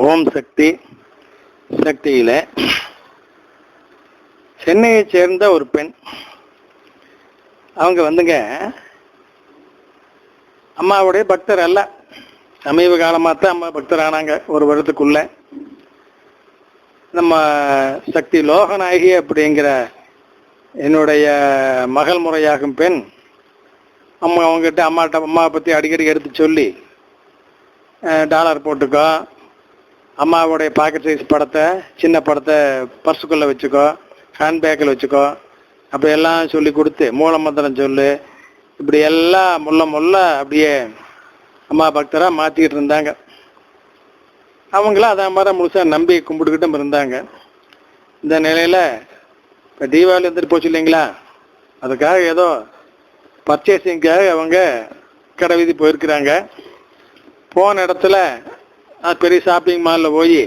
ஓம் சக்தி. சக்தியில் சென்னையை சேர்ந்த ஒரு பெண். அவங்க வந்துங்க அம்மாவுடைய பக்தர் அல்ல. சமீப காலமாக தான் அம்மா பக்தர் ஆனாங்க ஒரு வருடத்துக்குள்ள. நம்ம சக்தி லோகநாயகி அப்படிங்கிற என்னுடைய மகள் முறையாகும் பெண் அம்மா அவங்ககிட்ட அம்மாட்ட அம்மாவை பற்றி அடிக்கடி எடுத்து சொல்லி டாலர் போட்டுக்கோ அம்மாவுடைய பாக்கெட் சைஸ் படத்தை சின்ன படத்தை பர்ஸுக்குள்ளே வச்சுக்கோ ஹேண்ட்பேக்கில் வச்சுக்கோ அப்படி எல்லாம் சொல்லி கொடுத்து மூலமந்திரம் சொல்லு இப்படி எல்லாம் முள்ள முள்ள அப்படியே அம்மா பக்தராக மாற்றிக்கிட்டு இருந்தாங்க. அவங்களும் அதே மாதிரி முழுசாக நம்பி கும்பிட்டுக்கிட்டும் இருந்தாங்க. இந்த நிலையில் இப்போ தீபாவளி வந்துட்டு போச்சு இல்லைங்களா? அதுக்காக ஏதோ பர்ச்சேசிங்காக அவங்க கடை வீதி போயிருக்கிறாங்க. போன இடத்துல பெரிய ஷாப்பிங் மாலில் போய்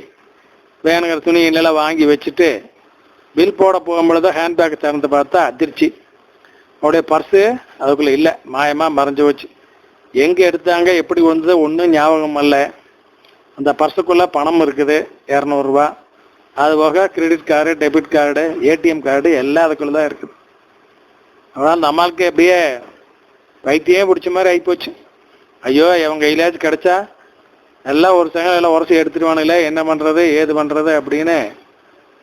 வேணுங்கிற துணிகளெல்லாம் வாங்கி வச்சுட்டு பில் போட போகும்பொழுது ஹேண்ட்பேக் திறந்து பார்த்தா அதிர்ச்சி. அவருடைய பர்ஸு அதுக்குள்ளே இல்லை மாயமாக மறைஞ்சு போச்சு. எங்கே எடுத்தாங்க எப்படி வந்தது ஒன்றும் ஞாபகம் இல்லை. அந்த பர்ஸுக்குள்ளே பணம் இருக்குது இரநூறுவா அது போக credit card debit card ATM card எல்லாம் அதுக்குள்ளே தான் இருக்குது. அதான் அந்த அம்மாளுக்கு அப்படியே பைத்தியம் பிடிச்ச மாதிரி ஆகிப்போச்சு ஐயோ இவங்க கையிலாச்சும் கிடச்சா எல்லாம் ஒரு சங்கம் எல்லாம் உரசி எடுத்துருவானுங்களே என்ன பண்ணுறது ஏது பண்ணுறது அப்படின்னு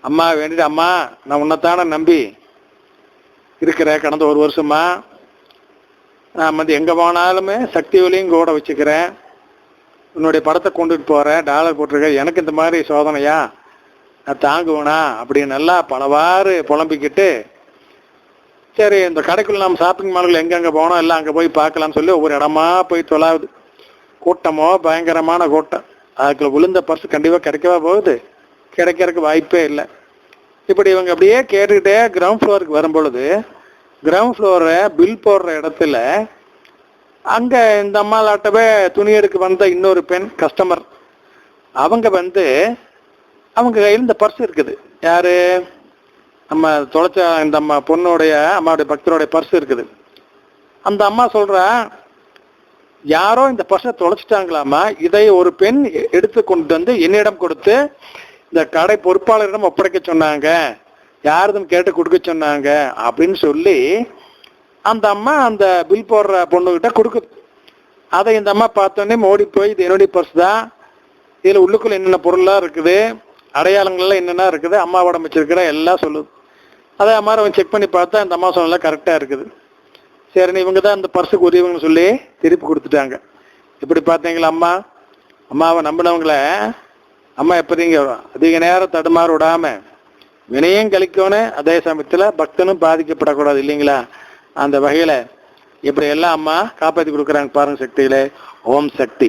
அம்மா வேண்டிட்டு அம்மா நான் உன்னைத்தானே நம்பி இருக்கிறேன் கடந்த ஒரு வருஷமா. நான் வந்து எங்கே போனாலுமே சக்தி ஒலியும் கூட வச்சுக்கிறேன். உன்னுடைய படத்தை கொண்டுட்டு போகிறேன் டாலர் போட்டிருக்கேன் எனக்கு இந்த மாதிரி சோதனையா? நான் தாங்குவேனா? அப்படின்னு நல்லா பலவாறு புலம்பிக்கிட்டு சரி இந்த கடைக்குள்ள நம்ம ஷாப்பிங் மால்கள் எங்கெங்கே போனோம் எல்லாம் அங்கே போய் பார்க்கலாம்னு சொல்லி ஒவ்வொரு இடமா போய் தொலாவுது. கூட்டமோ பயங்கரமான கூட்டம். அதுக்குள்ள விழுந்த பர்ஸ் கண்டிப்பாக கிடைக்கவா போகுது? கிடைக்கிறதுக்கு வாய்ப்பே இல்லை. இப்படி இவங்க அப்படியே கேட்டுக்கிட்டே கிரவுண்ட் ஃப்ளோருக்கு வரும்பொழுது கிரவுண்ட் ஃப்ளோரை பில் போடுற இடத்துல அங்கே இந்த அம்மாலாட்டவே துணி எடுக்க வந்த இன்னொரு பெண் கஸ்டமர் அவங்க வந்து அவங்க கையில் இந்த பர்ஸ் இருக்குது. யார்? நம்ம தொலைச்ச இந்த அம்மா பொண்ணுடைய அம்மாவுடைய பக்தருடைய பர்ஸ் இருக்குது. அந்த அம்மா சொல்றா யாரோ இந்த பர்சனை தொலைச்சிட்டாங்களாமா? இதை ஒரு பெண் எடுத்து கொண்டு வந்து என்னிடம் கொடுத்து இந்த கடை பொறுப்பாளரிடம் ஒப்படைக்க சொன்னாங்க. யாரதும் கேட்டு கொடுக்க சொன்னாங்க அப்படின்னு சொல்லி அந்த அம்மா அந்த பில் போடுற பொண்ணுகிட்ட கொடுக்குது. அதை இந்த அம்மா பார்த்தோன்னே ஓடி போய் இது என்னுடைய பர்ஸ் தான். இதில் உள்ளுக்குள்ள என்னென்ன பொருளாக இருக்குது அடையாளங்கள்லாம் என்னென்ன இருக்குது அம்மாவோட வச்சிருக்கிற எல்லாம் சொல்லுது. அதே மாதிரி அவன் செக் பண்ணி பார்த்தா இந்த அம்மா சொன்னல கரெக்டாக இருக்குது. சரின்னு இவங்க தான் அந்த பர்ஸுக்கு உரியவங்கன்னு சொல்லி திருப்பி கொடுத்துட்டாங்க. இப்படி பார்த்தீங்களா அம்மா? அம்மாவை நம்பினவங்கள அம்மா எப்படிங்க அதிக நேரம் தடுமாற விடாம வினையும் கழிக்கணும் அதே சமயத்தில் பக்தனும் பாதிக்கப்படக்கூடாது இல்லைங்களா? அந்த வகையில் இப்படி எல்லாம் அம்மா காப்பாற்றி கொடுக்குறாங்க பாருங்க சக்திகளே. ஓம் சக்தி.